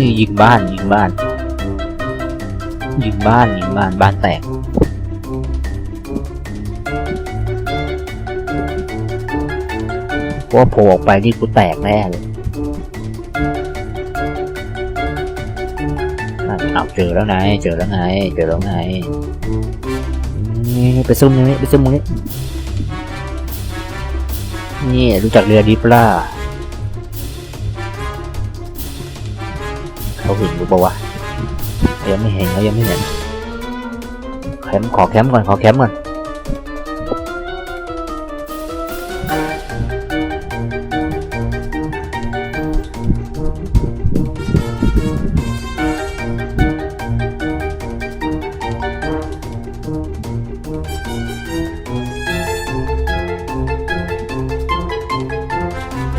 นี่ยิงบ้านยิงบ้าน ยิงบ้านยิงบ้านบ้านแตกเพราะว่าโผล่ออกไปนี่กูแตกแน่เลยเอาเจอแล้วไงเจอแล้วไงเจอแล้วไงนี่ไปซุ่มตรงนี้ไปซุ่มตรงนี้นี่รู้จักเรือดิปล่า เขาเห็นกูปะวะยังไม่เห็นเขายังไม่เห็นแคมป์ขอแคมป์ก่อนขอแคมป์ก่อน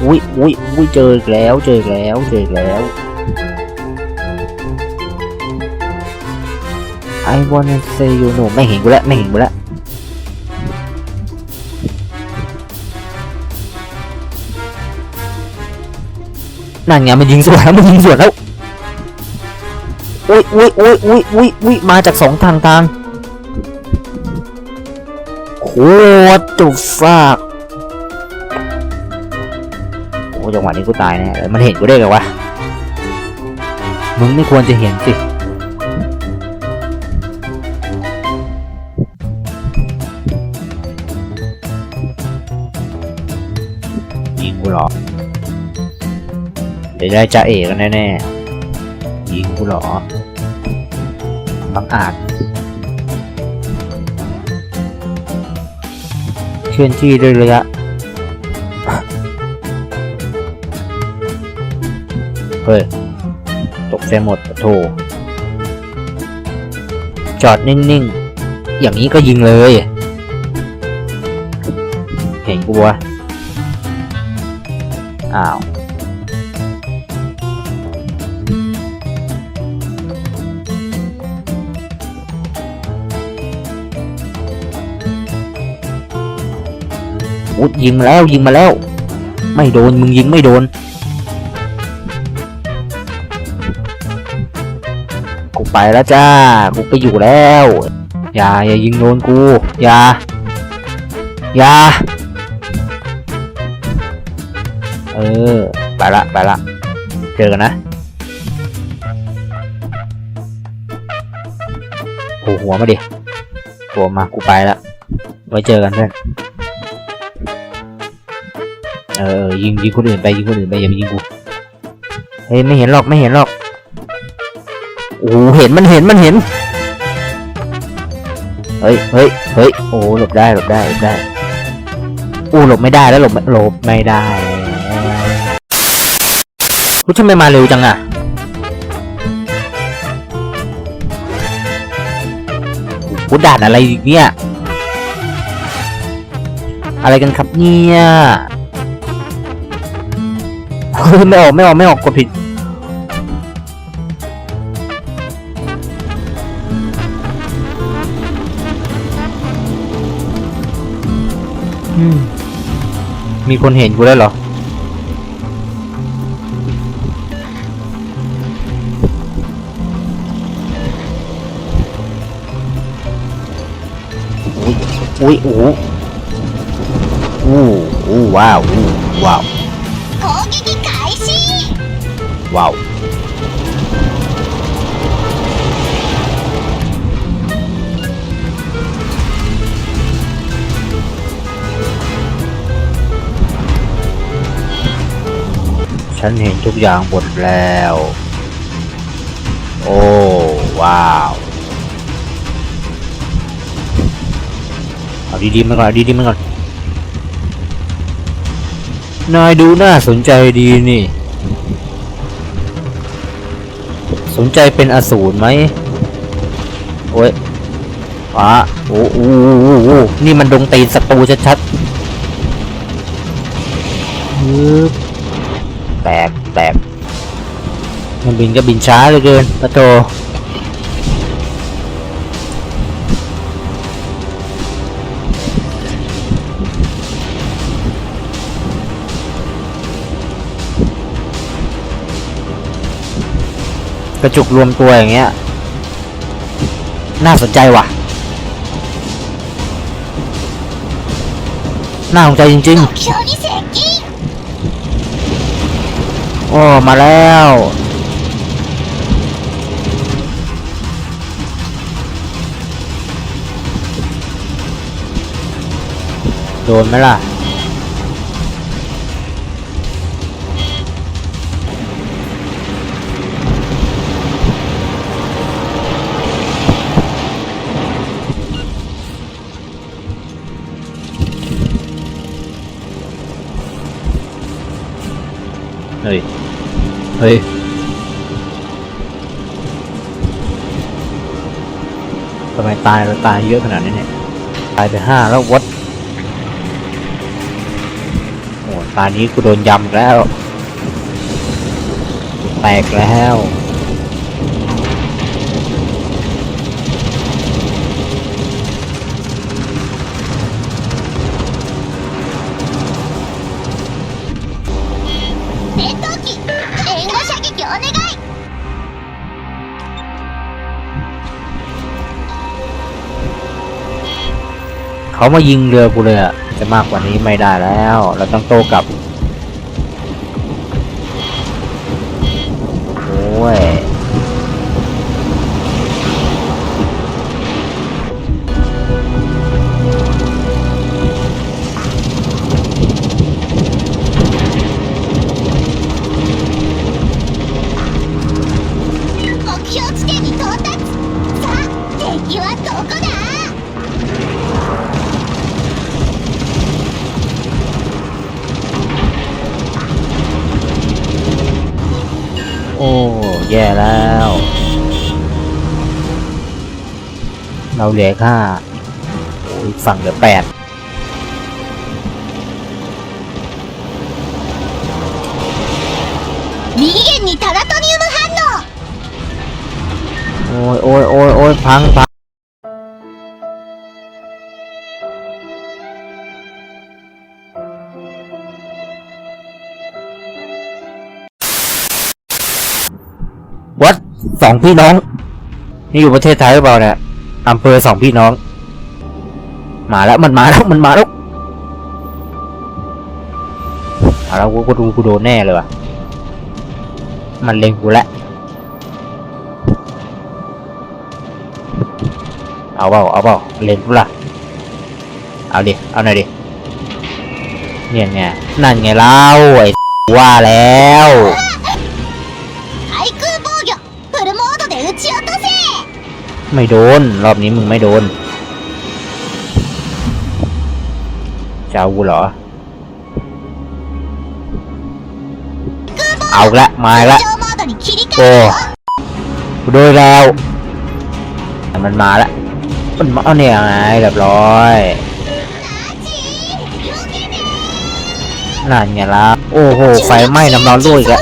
อุ้ยอุ้ยอุ้ยเจออีกแล้ว เจออีกแล้ว เจออีกแล้ว I wanna say you know ไม่เห็นกูแล้วไม่เห็นกูแล้วนั่นไงมันยิงสวนแล้วมันยิงสวนแล้วอุ้ยอุ้ยอุ้ยอุ้ยอุ้ยอุ้ยมาจากสองทางทางโคตรจุกฟากโอ้จังหวะนี้กูตายแน่เลยมันเห็นกูได้ไงวะมึงไม่ควรจะเห็นสิ ดี๋ยวได้จะเอกกันแน่ๆยิงกูเหรอบังอาจเคลื่อนที่ด้วยระยะเฮ้ย ตกใจหมดโถจอดนิ่งๆ อย่างนี้ก็ยิงเลย เห็นกูวะอ้าว อุ๊ยยิงมาแล้วยิงมาแล้ว ไม่โดนมึงยิงไม่โดนกูไปแล้วจ้ากูไปอยู่แล้ว อย่าอย่ายิงโดนกูอย่าอย่าเออไปละไปละเจอกันนะโผหัวมาดิหัวมากูไปละไว้เจอกันเพื่อน เออยิงยิงคนอื่นไปยิงคนอื่นไปอย่ามายิงกูเฮ้ยไม่เห็นหรอกไม่เห็นหรอกโอ้เห็นมันเห็นมันเห็นเฮ้ยเฮ้ยเฮ้ยโอ้หลบได้หลบได้หลบได้อู้หลบไม่ได้แล้วหลบไม่หลบไม่ได้กูทำไมมาเร็วจังอะกูด่านอะไรอีกเนี่ย อะไรกันครับเนี่ย ไม่ออกไม่ออกไม่ออกกดผิดมีคนเห็นกูได้เหรอโอุ้ยอุ้ยอู้อู้ว้าวอู้ว้าว ว้าวฉันเห็นทุกอย่างหมดแล้ว โอ้ ว้าว เอาดีๆมาก่อนเอาดีๆมาก่อน นายดูน่าสนใจดีนี่ สนใจเป็นอสูรไหมโอ้ยอะโอ้โหโอ้โหนี่มันดงตีนศัตรูชัดๆฮึบแตกแตกมันบินก็บินช้าเหลือเกินปะโต กระจุกรวมตัวอย่างเงี้ย น่าสนใจว่ะ น่าสนใจจริงๆ โอ้ มาแล้วโดนไหมล่ะ เฮ้ยทำไมตายเราตายเยอะขนาดนี้เนี่ย ตายไปห้าแล้ววัดโอ้ตายนี้กูโดนยำแล้ว แตกแล้ว เขามายิงเรือกูเลยอะจะมากกว่านี้ไม่ได้แล้ว เราต้องโต้กลับ แย่แล้ว เราเหลือค่าโอ้ยอีกฝั่งเหลือแปด 右舷にタラトニウム反応 โอ้ยโอ้ยโอ้ยโอ้ยพังพัง สองพี่น้อง นี่อยู่ประเทศไทยหรือเปล่าเนี่ยอำเภอสองพี่น้อง มาแล้วมันมาแล้วมันมาแล้วมาแล้วกูกูดูกูโดนแน่เลยว่ะ มันเล็งกูแล้วเอาเปล่าเอาเปล่าเล่นกูล่ะเอาดิ เอาหน่อยดิเนี่ยไงนั่นไงเล่าไอ้ว่าแล้ว ไม่โดน รอบนี้มึงไม่โดนจะเอากูเหรอ เอาละมาละโอ้โดยแล้วมันมาละมันมาเนี่ยไงเรียบร้อยนั่นไงล่ะโอ้โหไฟไหม้น้ำร้อนด้วยอีกแล้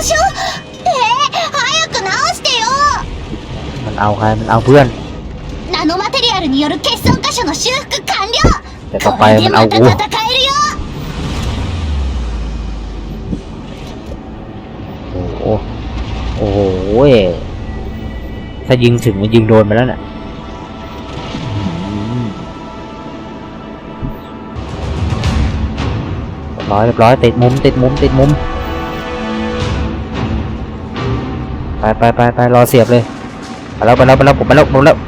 มันเอาใครมันเอาเพื่อน ルによる欠損箇所の修復完了 แต่ต่อไป これ มั で นเอา また กู 戦えるよ โอ้โห โอ้โหเว้ยถ้ายิงถึงมันยิงโดนไปแล้วเนี่ยอืมเรียบร้อยเรียบร้อยติดมุมติดมุมติดมุม ไปไปไปไปรอเสียบเลยไปแล้วไปแล้วไปแล้วผมไปแล้วผมไปแล้ว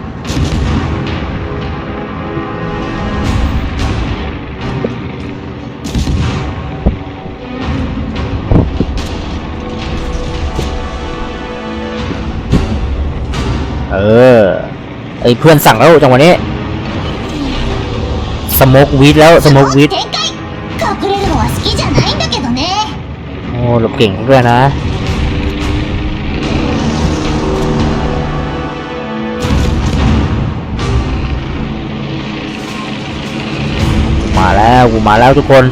อ ไอ้เพื่อนสั่งแล้วจังหวะนี้สโมกวิดแล้วสโมกวิดโอ้หลบเก่งด้วยนะมาแล้วกูมาแล้วทุกคน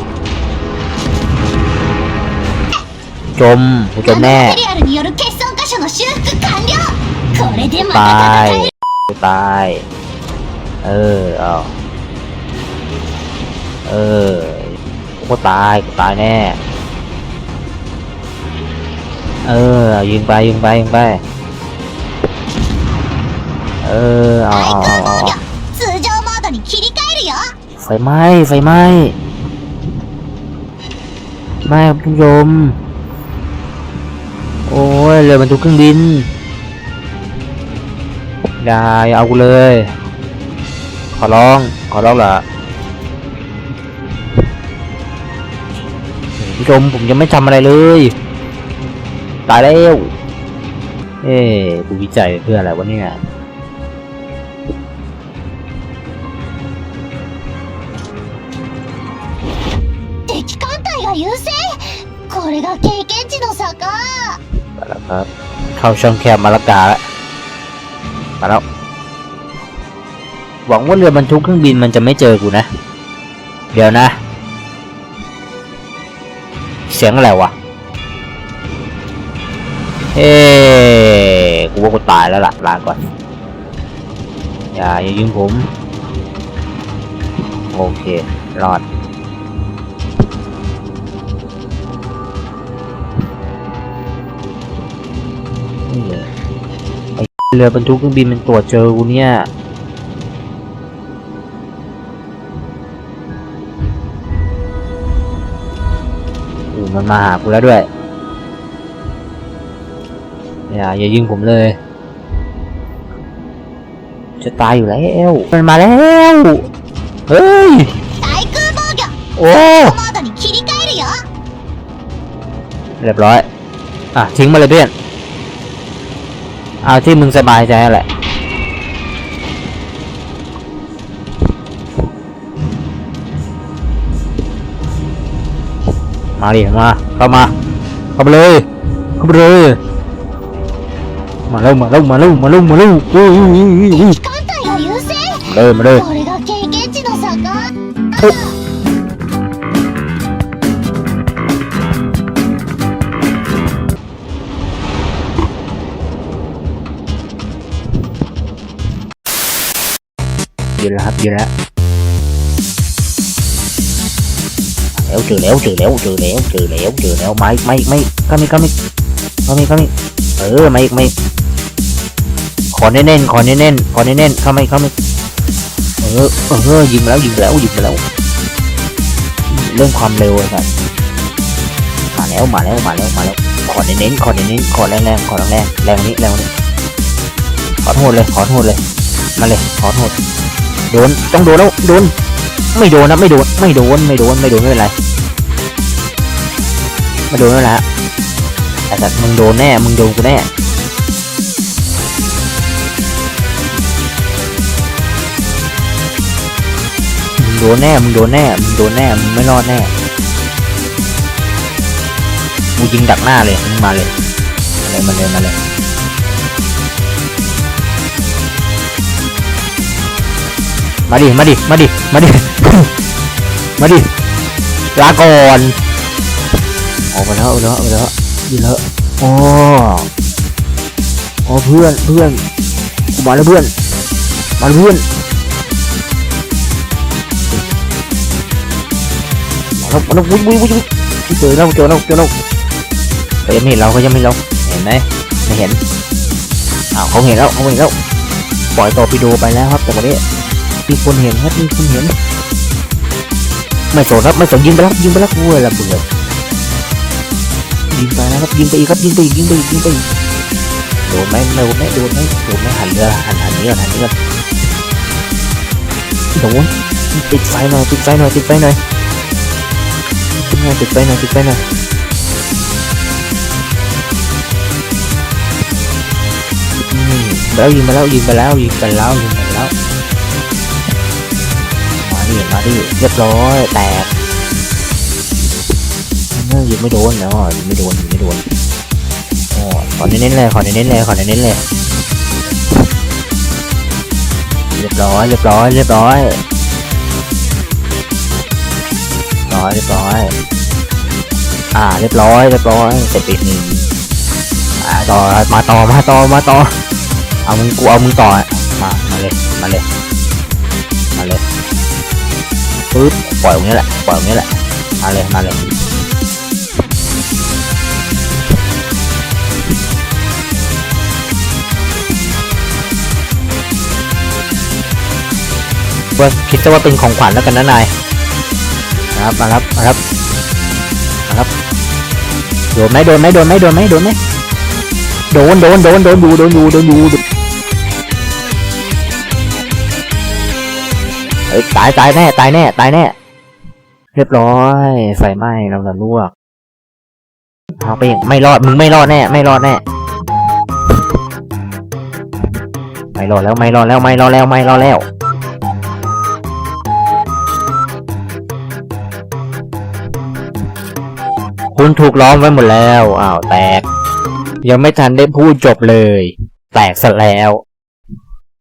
จมกูจมแน่ ตายตาย เออเอาเออกูตายกูตายแน่ เออยิงไปยิงไปยิงไป เออเอาเอาเอาไฟไหม้ไฟไหม้ไม่ครับณผู้ชมโอ้ยเลยบรรทุกเครื่องบิน อย่าอย่าเอากูเลย ขอร้อง ขอร้องล่ะคุณผู้ชมผมยังไม่ทำอะไรเลย ตายแล้ว เอ๊ะกูวิจัยเพื่ออะไรวะเนี่ย 敵艦隊が優勢これが経験値の差か มาแล้วครับ เข้าช่องแคบมาละกาแล้ว มาแล้ว หวังว่าเรือบรรทุกเครื่องบินมันจะไม่เจอกูนะ เดี๋ยวนะ เสียงอะไรวะ เฮ้กูว่ากูตายแล้วล่ะลาก่อน อย่าอย่ายิงผม โอเค รอด เรือบรรทุกเครื่องบินมันตรวจเจอกูเนี่ยมันมาหากูแล้วด้วย อย่าอย่ายิงผมเลย จะตายอยู่แล้ว มันมาแล้ว เฮ้ยโอ้เรียบร้อย อะ ทิ้งมาเลยเพื่อน เอาที่มึงสบายใจแหละ มาดิมา เข้ามา เข้ามาเลย เข้ามาเลย มาเร็วมาเร็วมาเร็วมาเร็วมาเร็วอุ้ยมาลยมาเลย อยืนแล้วครับอยืนแล้วแล้วเจอแล้วเจอแล้วเจอแล้วเจอแล้วเจอแล้วไม่ไม่ไม่ก็ไม่ก็ไม่ก็ไม่ก็ไม่เออไม่ไม่ขอแน่นๆขอแน่นๆขอแน่นๆเข้าไม่เข้าไม่เออเออยิงแล้วยิงแล้วยิงแล้ว เรื่องความเร็วไอ้สัสมาแล้วมาแล้วมาแล้วมาแล้วขอเน้นๆขอเน้นๆขอแรงๆขอแรงๆแรงนี้แรงนี้ขอโทษเลยขอโทษเลย มาเลยขอโทษโดนต้องโดนแล้วโดนไม่โดนนะไม่โดนไม่โดนไม่โดนไม่โดนไม่เป็นไรไม่โดนไม่เป็นไรฮะไอ้สัสมึงโดนแน่มึงโดนกูแน่มึงโดนแน่มึงโดนแน่มึงโดนแน่มึงไม่รอดแน่กูยิงดักหน้าเลยมึงมาเลยมาเลยมาเลยมาเลย มาดิ มาดิ มาดิ มาดิ มาดิ ลาก่อน ออกมาแล้วออกมาแล้วออกมาแล้วอยู่แล้วโอ้โอ้เพื่อนเพื่อนกูมาแล้วเพื่อน มาแล้วเพื่อนมาแล้วมาแล้ววุ้ยวุ้ยวุ้ยวุ้ยเจอแล้วเจอแล้วเจอแล้วเขายังไม่เห็นเราเขายังไม่เห็นเราเห็นไหมไม่เห็นอ้าวเขาเห็นแล้วเขาเห็นแล้วปล่อยต่อปีโดไปแล้วครับแต่วันนี้ มีคนเห็นครับมีคนเห็น ไม่สนครับไม่สนยิงไปแล้วยิงไปแล้วกูเลยละเบื่อยิงไปแล้วครับยิงไปอีกครับยิงไปอีกยิงไปอีกยิงไปอีกโดนไหมไม่โดนไหมโดนไหมโดนไหมหันเรือหันหันนี้ก่อนหันนี้ก่อนโดนติดไฟหน่อยติดไฟหน่อยติดไฟหน่อยติดไฟหน่อยติดไฟหน่อยติดไฟหน่อยแล้วยิงไปแล้วยิงไปแล้วยิงไปแล้วยิงไปแล้ว มาดิมาดิเรียบร้อยแตกเออยิงไม่โดนแล้วอะยิงไม่โดนยิงไม่โดนโอ้ขอเน้นๆเลยขอเน้นๆเลยขอเน้นๆเลยเรียบร้อยเรียบร้อยเรียบร้อยร้อยเรียบร้อย อ่า เรียบร้อย เรียบร้อยเสร็จปอีหนึ่งอ่าต่อ มาต่อ มาต่อ มาต่อ เอามึงกู เอามึงต่อ มา มาเลยมาเลย ปึ๊บปล่อยตรงนี้แหละปล่อยตรงนี้แหละมาเลยมาเลยว่าคิดซะว่าเป็นของขวัญแล้วกันนะนายนะครับมาครับมาครับมาครับโดนไหมโดนไหมโดนไหมโดนไหมโดนไหมโดนโดนโดนโดนอยู่โดนอยู่โดนอ เอ้ยตายตายแน่ตายแน่ตายแน่ เรียบร้อยไฟไหม้เราจะลวกเอาไปไม่รอดมึงไม่รอดแน่ไม่รอดแน่ไม่รอดแล้วไม่รอดแล้วไม่รอดแล้วไม่รอดแล้วคุณถูกล้อมไว้หมดแล้ว อ้าว แตก ยังไม่ทันได้พูดจบเลย แตกซะแล้ว